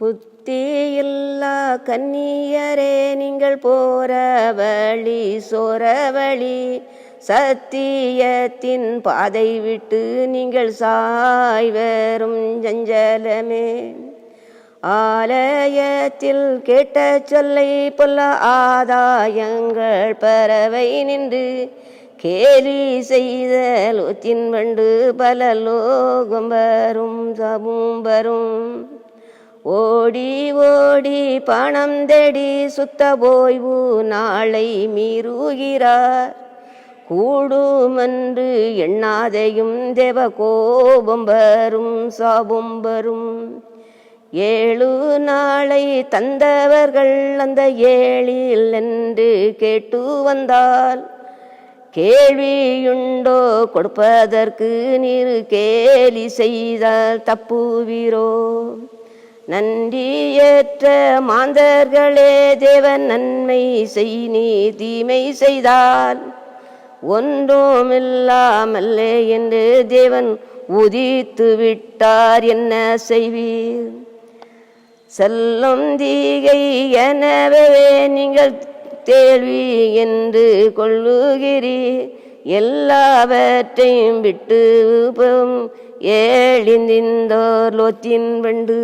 புத்தியில்லா கன்னியரே நீங்கள் போற வழி சோர வழி. சத்தியத்தின் பாதை விட்டு நீங்கள் சாய் வரும் ஜஞ்சலமே ஆலயத்தில் கேட்ட சொல்லை பொல்ல ஆதாயங்கள் பறவை நின்று கேலி செய்த லோத்தின் வண்டு பல லோகம் வரும் சபும் வரும். ஓடி ஓடி பணம் தேடி சுத்த ஓய்வு நாளை மீறுகிறார். கூடுமன்று எண்ணாதையும் தேவ கோபம் வரும் சாபம் வரும். ஏழு நாளை தந்தவர்கள் அந்த ஏழில் என்று கேட்டு வந்தால் கேள்வியுண்டோ கொடுப்பதற்கு நீர் கேலி செய்தால் தப்புவீரோ. நன்றியற்ற மாந்தர்களே தேவன் நன்மை செய் நீ தீமை செய்தால் ஒன்றுமில்லாமல்லே என்று தேவன் உதித்து விட்டார். என்ன செய்வீர்? செல்லும் தீகை எனவே நீங்கள் தேள்வி என்று கொள்ளுகிறீர். எல்லாவற்றையும் விட்டு ஏழிந்திந்தோர் லோத்தின் வெண்டு.